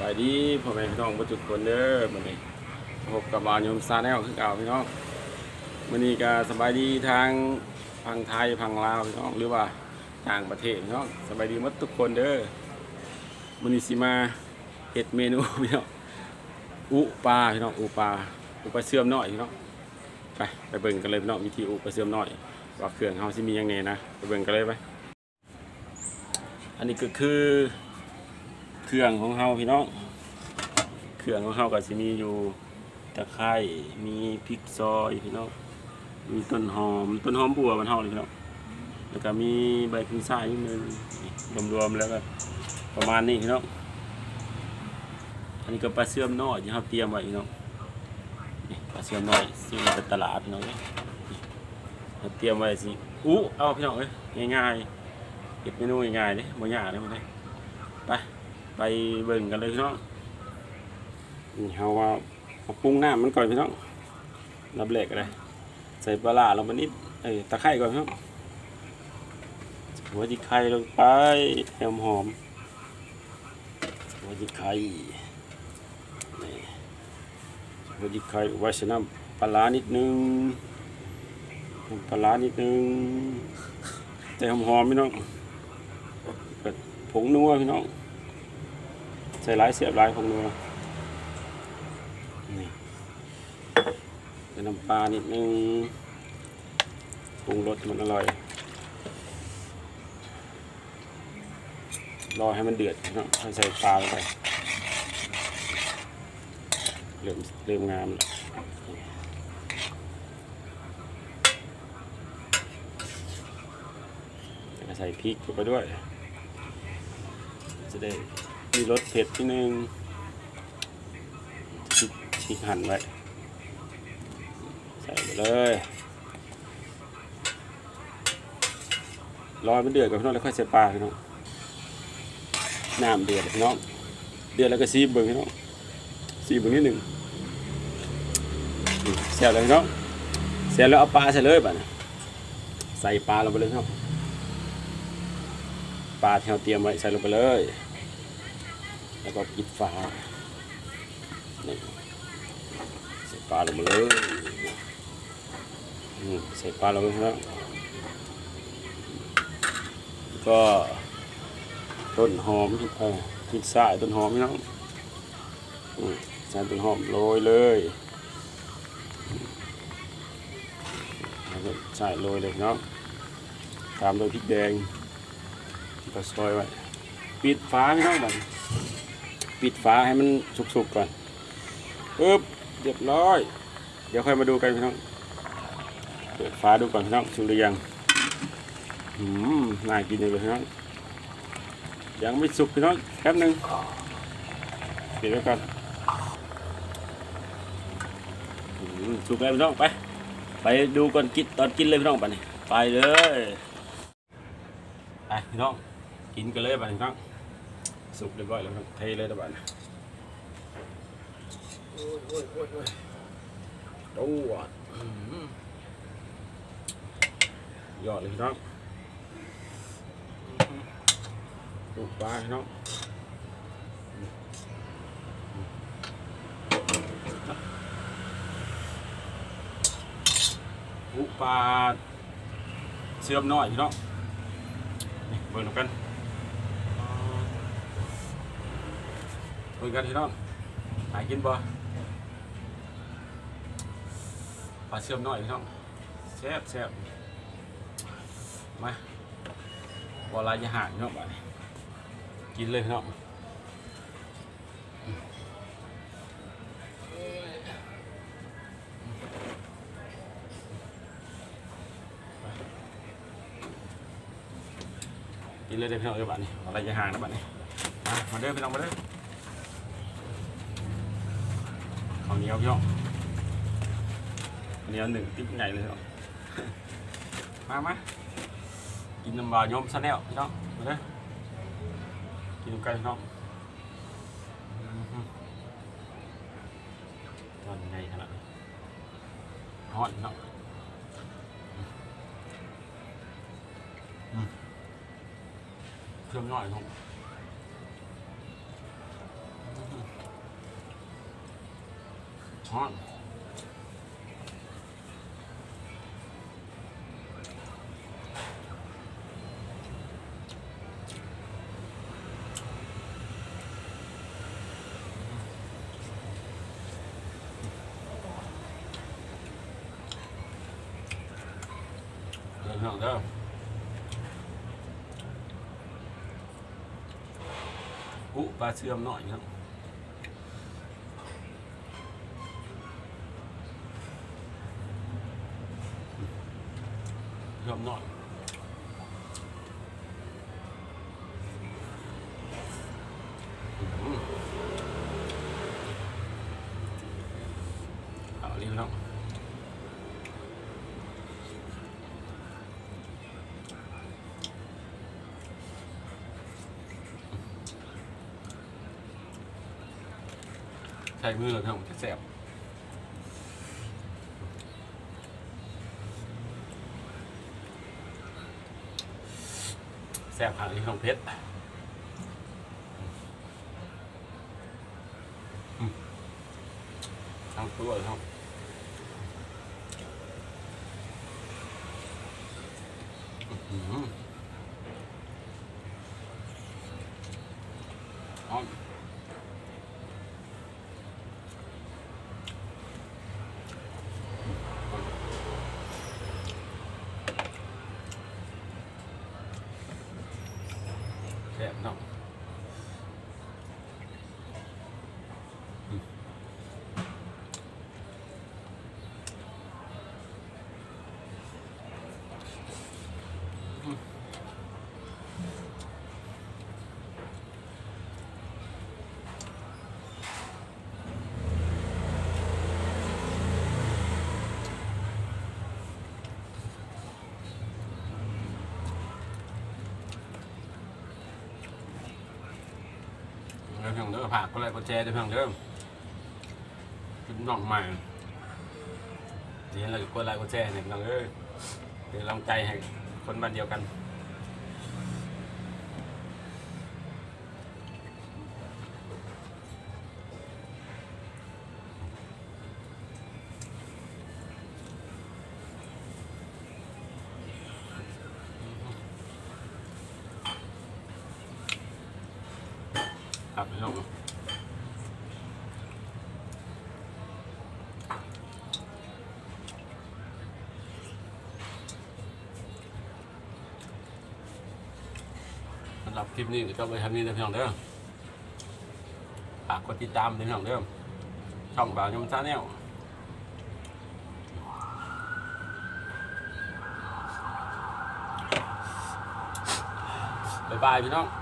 บายดีพ่อแม่พี่น้องทุกคนเด้อมื้อนี้พบกับบาวโยมซาแนลคือเก่าพี่น้องมื้อนี้ก็สบายดีทางพังไทยพังลาวพี่น้องหรือว่าต่างประเทศพี่น้องสบายดีหมดทุกคนเด้อมื้อนี้สิมาเฮ็ดเมนูพี่น้องอุปลาพี่น้องอุปลาอุปลาเสื่อมน้อยพี่น้องไปไปเบิ่งกันเลยพี่น้องวิธีอุปลาเสื่อมน้อยว่าเครื่องเฮาสิมีหยังแหน่นะไปเบิ่งกันเลยไปอันนี้ก็คือ เครื่องของเฮาพี่น้อง เครื่องของเฮาก็สิมีอยู่ตะไคร้มีพริกซอยพี่น้อง มีต้นหอม ต้นหอมบัวมันเฮาเลยพี่น้อง แล้วก็มีใบพริกซ่ายนิดนึงรวมๆแล้วก็ประมาณนี้พี่น้อง อันนี้ก็ปลาเสื่อมน้อยที่เฮาเตรียมไว้พี่น้องนี่ปลาเสื่อมน้อยซื้อมาจากตลาดพี่น้องนี่เราเตรียมไว้สิอู้เอาพี่น้องเอ้ยง่ายๆเก็บเมนูง่ายๆเด้บ่ยากเด้มันเด้ไป ไปเบิ่งกันเลยพี่น้องนี่เฮาว่าปรุงน้ำมันก่อนพี่น้องรับแรกก็ได้ใส่ปลาร้าลงไปนิดเอ้ยตะไคร้ก่อนพี่น้องหัวจิไข่ลงไปแอมหอมหัวจิไข่นี่หัวจิไข่ไว้ใส่น้ำปลาร้านิดนึงปลาร้านิดนึงแต่หอมๆพี่น้องผงนัวพี่น้อง ใส่ร้ายเสียบร้ายของนัวนี่ใส่น้ำปลานิดนึงปรุงรสให้มันอร่อย รอให้มันเดือดนาะให้ใส่ปลาลงไปเริ่มเริ่มงามแล้วใส่พริกลงไปด้วย จะได้ มีรสเผ็ดนิดนึงพริกหั่นไว้ ใส่ไปเลย รอให้มันเดือดก่อนพี่น้องแล้วค่อยใส่ปลาพี่น้อง น้ำเดือดพี่น้อง เดือดแล้วก็ซีบเบิ่งพี่น้อง ซีบเบิ่งนิดหนึ่งเสร็จแล้วพี่น้อง เสร็จแล้วเอาปลาใส่เลยป่ะเนี่ยใส่ปลาลงไปเลยพี่น้องปลาที่เราเตรียมไว้ใส่ลงไปเลย แล้วก็ปิดฝานี่ใส่ปลาลงมาเลยอืมใส่ปลาลงไปแล้วก็ต้นหอมเออพิซซ่าต้นหอมพี่น้องใส่ต้นหอมโรยเลยใส่โรยเลยพี่น้องตามด้วยพริกแดงที่เราซอยไว้ปิดฝาพี่น้องบัดนี้ ปิดฝาให้มันสุกๆก่อนปึ๊บเรียบร้อย เดี๋ยวค่อยมาดูกันพี่น้อง เปิดฝาดูก่อนพี่น้องสุกหรือยังอืมน่ากินเลยพี่น้อง ยังไม่สุกพี่น้องแป๊บหนึงเดี๋ยวไว้ก่อนอืมสุกแล้วพี่น้องไป ไปดูก่อนกินตอนกินเลยพี่น้องไปนี่ไปเลย ไปพี่น้องกินกันเลยไปพี่น้อง สุกเรียบร้อยแล้วครับเทเลยตะบันโอ้ยโอ้ยโอ้ยโอ้ยตัวอื้อหือยอดเลยพี่น้องลูกปลาพี่น้องลูกปลาเสื่อมน้อยพี่น้องเบิ่งดูกัน คุยกันพี่น้องหายกินบ่ปลาเชื่อมน้อยพี่น้องแซ่บแซ่บมาบอลายจะห่างพี่น้องไปกินเลยพี่น้องกินเลยเด้อพี่น้องเอ้ยบ้านนี้บอลายจะห่างนะบ้านนี้มามาเด้อพี่น้องมาเด้อ ข้าวเหนียวพี่องข้าวเหนียวหนึ่งติ๊กใหญ่เลยพี่น้องมามากินน้ำบาโยมซะแนวพี่น้องมาเด้อกินกันพี่น้องตอนใหญ่ขนาดนี้ฮอตพี่น้องอืมเครื่องน้อยพี่น้อ ฮอนเดินทางเด้ออุปลาเชื่อมหน่อยครับ เชื่อม หน่อยอืมเอาเรียบร้อยใช้มือเราทำจะแสบ แซ่บขนาดนี้ของเพชรทั้งตัวเลยครับอื้อหืออ๋อแซ่บเนาะ เพียงเด้อผักก็เลยก็แชร์ได้เพียงเด้อเป็นน้องใหม่เดี๋ยวเราก็กดไลค์กดแชร์ให้พี่ยน้องเอ้ยเป็นกำลังใจให้คนบ้านเดียวกัน ครับพี่น้องสำหรับคลิปนี้ก็ไปทำนี้นะพี่น้องเด้อฝากกดติดตามด้วยพี่น้องเด้อช่องบ่าวยมซาแนลบายบายพี่น้อง